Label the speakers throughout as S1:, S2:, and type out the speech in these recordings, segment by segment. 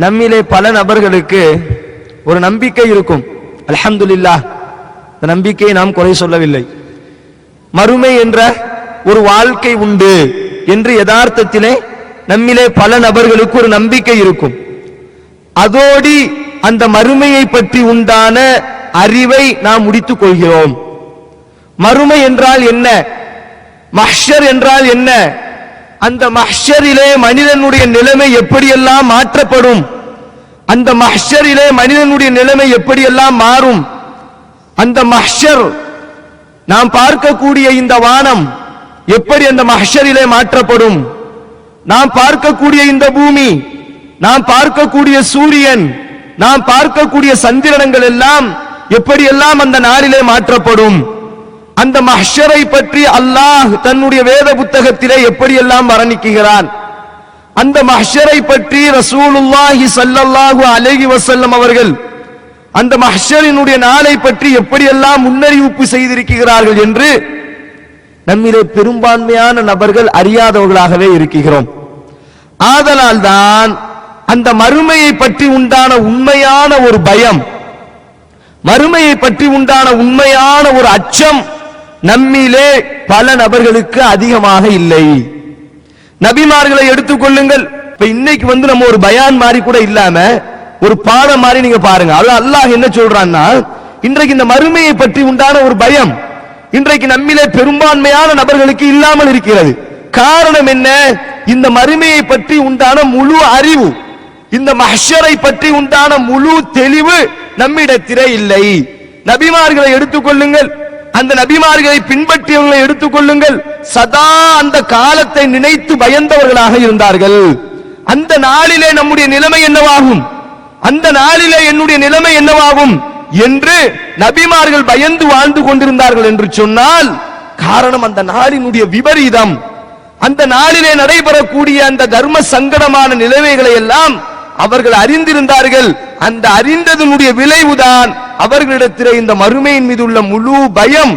S1: நம்மிலே பல நபர்களுக்கு ஒரு நம்பிக்கை இருக்கும். அலமதுல்லா இந்த நம்பிக்கையை நாம் குறை சொல்லவில்லை. மறுமை என்ற ஒரு வாழ்க்கை உண்டு என்று யதார்த்தத்திலே நம்மிலே பல நபர்களுக்கு ஒரு நம்பிக்கை இருக்கும். அதோடி அந்த மறுமையை பற்றி உண்டான அறிவை நாம் முடித்துக் கொள்கிறோம். மறுமை என்றால் என்ன? மஹ்ஷர் என்றால் என்ன? அந்த மஹ்ஷரிலே மனிதனுடைய நிலைமை எப்படியெல்லாம் மாற்றப்படும்? அந்த மஹ்ஷரிலே மனிதனுடைய நிலைமை எப்படியெல்லாம் மாறும்? அந்த மஹ்ஷர் நாம் பார்க்கக்கூடிய இந்த வானம் எப்படி அந்த மஹ்ஷரிலே மாற்றப்படும்? நாம் பார்க்கக்கூடிய இந்த பூமி நாம் பார்க்கக்கூடிய சூரியன் நாம் பார்க்கக்கூடிய சந்திரனங்கள் எல்லாம் எப்படியெல்லாம் அந்த நாளிலே மாற்றப்படும்? அந்த மஹரை பற்றி அல்லாஹ் தன்னுடைய வேத புத்தகத்திலே எப்படியெல்லாம் வர்ணிக்குகிறான் அந்த மஹரை பற்றி ரசூலுல்லாஹி சல்லல்லாஹு அலைஹி வஸல்லம் அவர்கள் அந்த மஹரினுடைய நாளை பற்றி எப்படியெல்லாம் முன்னறிவிப்பு செய்திருக்கிறார்கள் என்று நம்மிலே பெரும்பான்மையான நபர்கள் அறியாதவர்களாகவே இருக்கிறோம். ஆதலால் தான் அந்த மறுமையை பற்றி உண்டான உண்மையான ஒரு பயம் மறுமையை பற்றி உண்டான உண்மையான ஒரு அச்சம் நம்மிலே பல நபர்களுக்கு அதிகமாக இல்லை. நபிமார்களை எடுத்துக்கொள்ளுங்கள் இப்ப இன்னைக்கு வந்து நம்ம ஒரு பயான் மாதிரி கூட இல்லாம ஒரு பாடம் மாதிரி நீங்க பாருங்க. அது அல்லாஹ் என்ன சொல்றான்னா இன்றைக்கு இந்த மறுமையை பற்றி உண்டான ஒரு பயம் இன்றைக்கு நம்மிலே பெரும்பான்மையான நபர்களுக்கு இல்லாமல் இருக்கிறது. காரணம் என்ன? இந்த மறுமையை பற்றி உண்டான முழு அறிவு இந்த மஹரை பற்றி உண்டான முழு தெளிவு நம்மிடத்திலே இல்லை. நபிமார்களை எடுத்துக்கொள்ளுங்கள் அந்த நபிமார்களை பின்பற்றியவர்களை எடுத்துக்கொள்ளுங்கள் சதா அந்த காலத்தை நினைத்து பயந்தவர்களாக இருந்தார்கள். அந்த நாளிலே நம்முடைய நிலைமை என்னவாகும்? அந்த நாளிலே என்னுடைய நிலைமை என்னவாகும்? என்று நபிமார்கள் பயந்து வாழ்ந்து கொண்டிருந்தார்கள் என்று சொன்னால் காரணம் அந்த நாளினுடைய விபரீதம். அந்த நாளிலே நடைபெறக்கூடிய அந்த தர்ம சங்கடமான நிலைமைகளை எல்லாம் அவர்கள் அறிந்திருந்தார்கள். அந்த அறிந்ததனுடைய விளைவுதான் அவர்களிடத்திலே இந்த மறுமையின் மீது உள்ள முழு பயம்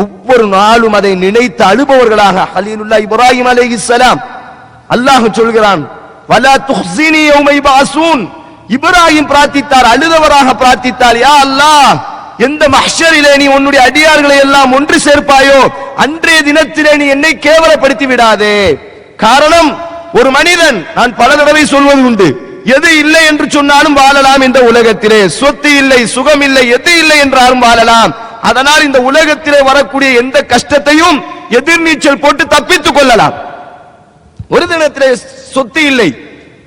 S1: ஒவ்வொரு நாளும் அதை நினைத்து அழுபவர்களாக ஹலீலுல்லா இப்ராஹிம் அலைஹிஸ்ஸலாம் அல்லாஹ் சொல்கிறான் வலா துஹ்ஸினி யௌம யபஅஸூன் இப்ராஹிம் பிரார்த்தித்தார் அழுதவராக பிரார்த்தித்தார் யா அல்லாஹ் எந்த மஹ்ஷரிலே நீ உன்னுடைய அடியார்களை எல்லாம் ஒன்று சேர்ப்பாயோ அன்றைய தினத்திலே நீ என்னை கேவலப்படுத்தி விடாதே. காரணம் ஒரு மனிதன் நான் பல தடவை சொல்வது உண்டு எது இல்லை என்று சொன்னாலும் வாழலாம் இந்த உலகத்திலே. சொத்து இல்லை சுகம் இல்லை எது இல்லை என்றாலும் வாழலாம். அதனால் இந்த உலகத்திலே வரக்கூடிய எந்த கஷ்டத்தையும் எதிர்நீச்சல் போட்டு தப்பித்துக் கொள்ளலாம். ஒரு தினத்திலே சொத்து இல்லை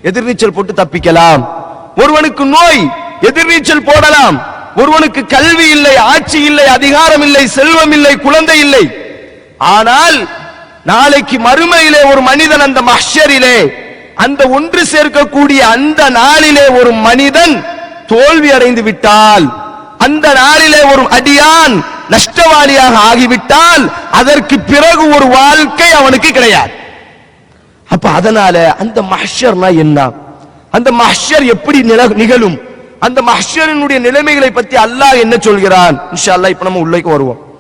S1: எதிர்நீச்சல் போட்டு தப்பிக்கலாம். ஒருவனுக்கு நோய் எதிர்நீச்சல் போடலாம். ஒருவனுக்கு கல்வி இல்லை ஆட்சி இல்லை அதிகாரம் இல்லை செல்வம் இல்லை குழந்தை இல்லை. ஆனால் நாளைக்கு மறுமையிலே ஒரு மனிதன் அந்த மஹ்ஷரிலே அந்த ஒன்று சேர்க்கக்கூடிய அந்த நாளிலே ஒரு மனிதன் தோல்வி அடைந்து விட்டால் அந்த நாளிலே ஒரு அடியான் நஷ்டவாளியாக ஆகிவிட்டால் அதற்கு பிறகு ஒரு வாழ்க்கை அவனுக்கு கிடையாது. அப்ப அதனால அந்த மஹர்னா என்ன? அந்த மஹர் எப்படி நில- நிகழும்? அந்த மஹ்ஷரினுடைய நிலைமைகளை பத்தி அல்லாஹ் என்ன சொல்கிறான்? இன்ஷா அல்லாஹ் இப்ப நம்ம உள்ளேக்கு வருவோம்.